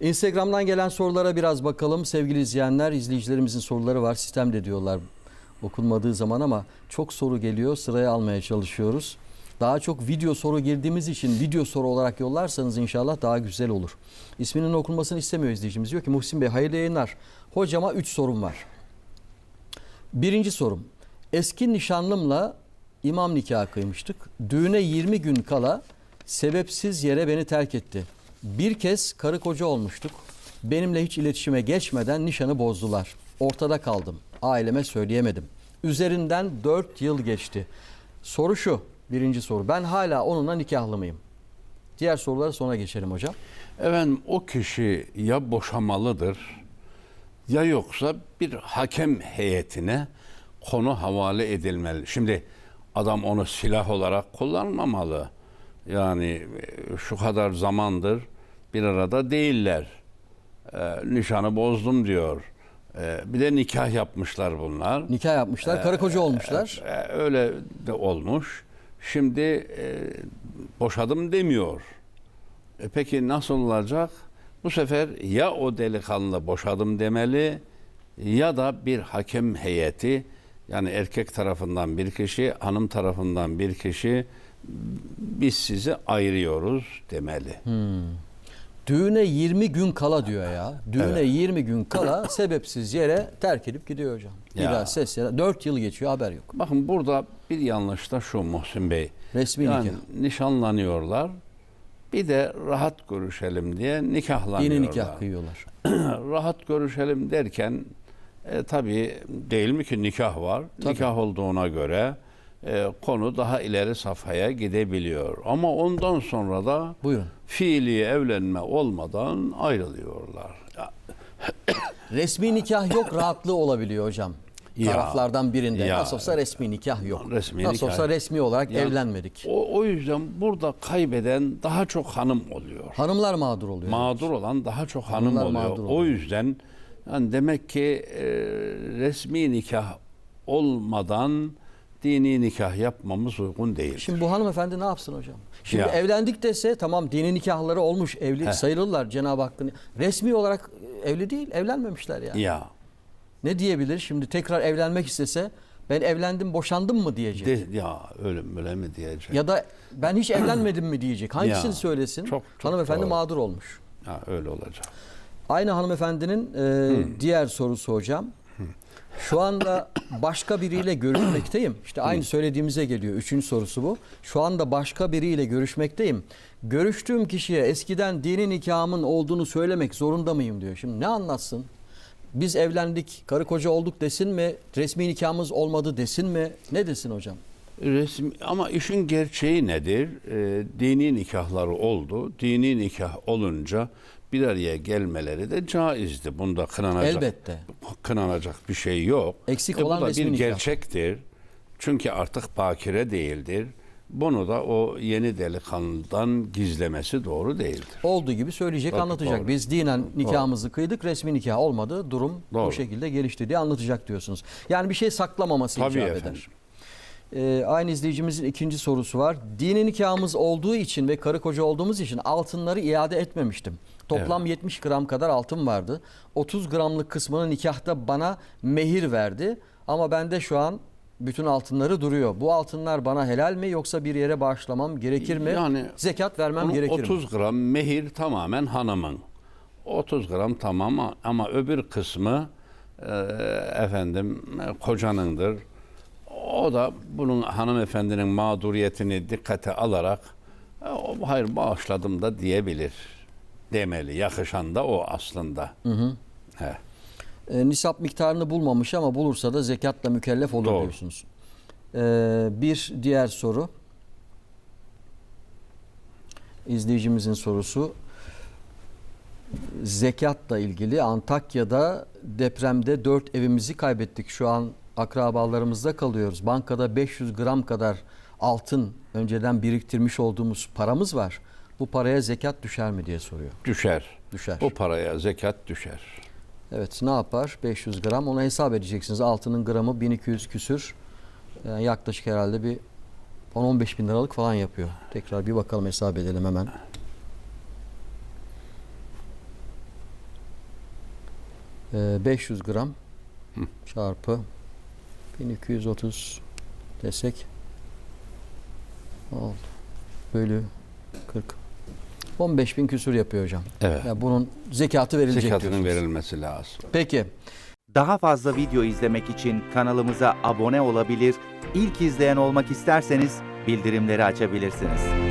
Instagram'dan gelen sorulara biraz bakalım. Sevgili izleyenler, izleyicilerimizin soruları var. Sistemde diyorlar okunmadığı zaman ama çok soru geliyor. Sıraya almaya çalışıyoruz. Daha çok video soru girdiğimiz için video soru olarak yollarsanız inşallah daha güzel olur. İsminin okunmasını istemiyor izleyicimiz. Diyor ki Muhsin Bey hayırlı yayınlar. Hocama 3 sorum var. Birinci sorum. Eski nişanlımla imam nikahı kıymıştık. Düğüne 20 gün kala sebepsiz yere beni terk etti. Bir kez karı koca olmuştuk. Benimle hiç iletişime geçmeden nişanı bozdular. Ortada kaldım. Aileme söyleyemedim. Üzerinden 4 yıl geçti. Soru şu. Birinci soru. Ben hala onunla nikahlı mıyım? Diğer sorulara sonra geçelim hocam. Efendim o kişi ya boşamalıdır ya yoksa bir hakem heyetine konu havale edilmeli. Şimdi adam onu silah olarak kullanmamalı. Yani e, şu kadar zamandır bir arada değiller. Ee, nişanı bozdum diyor. Ee, bir de nikah yapmışlar bunlar. Nikah yapmışlar, karı koca olmuşlar. Ee, öyle de olmuş. Şimdi e, boşadım demiyor. E peki nasıl olacak? Bu sefer ya o delikanlı boşadım demeli ya da bir hakem heyeti yani erkek tarafından bir kişi, hanım tarafından bir kişi biz sizi ayırıyoruz demeli. Düğüne 20 gün kala diyor ya. Düğüne 20 gün kala sebepsiz yere terk edip gidiyor hocam. Bir Ya. daha ses ya. 4 yıl geçiyor haber yok. Bakın burada bir yanlış da şu Muhsin Bey. Resmi Yani nikah. nişanlanıyorlar. Bir de rahat görüşelim diye nikahlanıyorlar. Yeni nikah kıyıyorlar. rahat görüşelim derken e, tabii değil mi ki nikah var. Tabii. Nikah olduğuna göre e, konu daha ileri safhaya gidebiliyor. Ama ondan sonra da Buyurun. fiili evlenme olmadan ayrılıyorlar. Resmi nikah yok rahatlığı olabiliyor hocam. Ya. Taraflardan birinde. Ya. Nasıl olsa resmi nikah yok. Resmi Nasıl nikah. olsa resmi olarak Ya. evlenmedik. o, o yüzden burada kaybeden daha çok hanım oluyor. Hanımlar mağdur oluyor. Mağdur olan daha çok hanım Hanımlar oluyor. mağdur O oluyor. yüzden yani demek ki e, resmi nikah olmadan dini nikah yapmamız uygun değil. Şimdi bu hanımefendi ne yapsın hocam? Şimdi Ya. evlendik dese tamam dini nikahları olmuş, evli Heh. sayılırlar Cenab-ı Hakk'ın. Resmi olarak evli değil, evlenmemişler yani. ya Ne diyebilir? Şimdi tekrar evlenmek istese ben evlendim, boşandım mı diyecek. de, ya öyle böyle mi diyecek? Ya da ben hiç evlenmedim mi diyecek. Hangisini Ya, söylesin? çok- çok Hanımefendi doğru. mağdur olmuş. Ha, öyle olacak. Aynı hanımefendinin e, diğer sorusu hocam. Şu anda başka biriyle görüşmekteyim. İşte aynı söylediğimize geliyor. Üçüncü sorusu bu. Şu anda başka biriyle görüşmekteyim. Görüştüğüm kişiye eskiden dini nikahımın olduğunu söylemek zorunda mıyım diyor. Şimdi ne anlatsın? Biz evlendik, karı koca olduk desin mi? Resmi nikahımız olmadı desin mi? Ne desin hocam? Resim ama işin gerçeği nedir? Ee, dini nikahları oldu. Dini nikah olunca bir araya gelmeleri de caizdi. Bunda kınanacak Elbette. kınanacak bir şey yok. Eksik E, olan bu da bir nikah. gerçektir. Çünkü artık bakire değildir. Bunu da o yeni delikanlıdan gizlemesi doğru değildir. Olduğu gibi söyleyecek, Tabii, anlatacak. doğru. Biz dinen nikahımızı kıydık, resmi nikah olmadı. Durum bu Doğru. şekilde gelişti diye anlatacak diyorsunuz. Yani bir şey saklamaması Tabii icap efendim. eder. Ee, aynı izleyicimizin ikinci sorusu var. Dini nikahımız olduğu için ve karı koca olduğumuz için altınları iade etmemiştim. Toplam 70 gram kadar altın vardı. 30 gramlık kısmını nikahta bana mehir verdi. Ama bende şu an bütün altınları duruyor. Bu altınlar bana helal mi yoksa bir yere bağışlamam gerekir mi? Yani Zekat vermem gerekir mi? 30 gram mehir tamamen hanımın. 30 gram tamam ama- öbür kısmı e, efendim e, kocanındır. O da bunun hanımefendinin mağduriyetini dikkate alarak e, hayır bağışladım da diyebilir. Demeli. Yakışan da o aslında. He. E, nisap miktarını bulmamış ama bulursa da zekatla mükellef olur Doğru. diyorsunuz. E, bir diğer soru. İzleyicimizin sorusu. Zekatla ilgili Antakya'da depremde 4 evimizi kaybettik. Şu an akrabalarımızda kalıyoruz. Bankada 500 gram kadar altın önceden biriktirmiş olduğumuz paramız var. Bu paraya zekat düşer mi diye soruyor. Düşer. Düşer. Bu paraya zekat düşer. Evet ne yapar? 500 gram onu hesap edeceksiniz. Altının gramı 1200 küsür. Yani yaklaşık herhalde bir 10-15 bin liralık falan yapıyor. Tekrar bir bakalım hesap edelim hemen. Ee, 500 gram çarpı 1230 desek oldu. Bölü 40. 15 bin küsur yapıyor hocam. Evet. Ya bunun zekatı verilecek Zekatının diyorsunuz. verilmesi lazım. Peki. Daha fazla video izlemek için kanalımıza abone olabilir, ilk izleyen olmak isterseniz bildirimleri açabilirsiniz.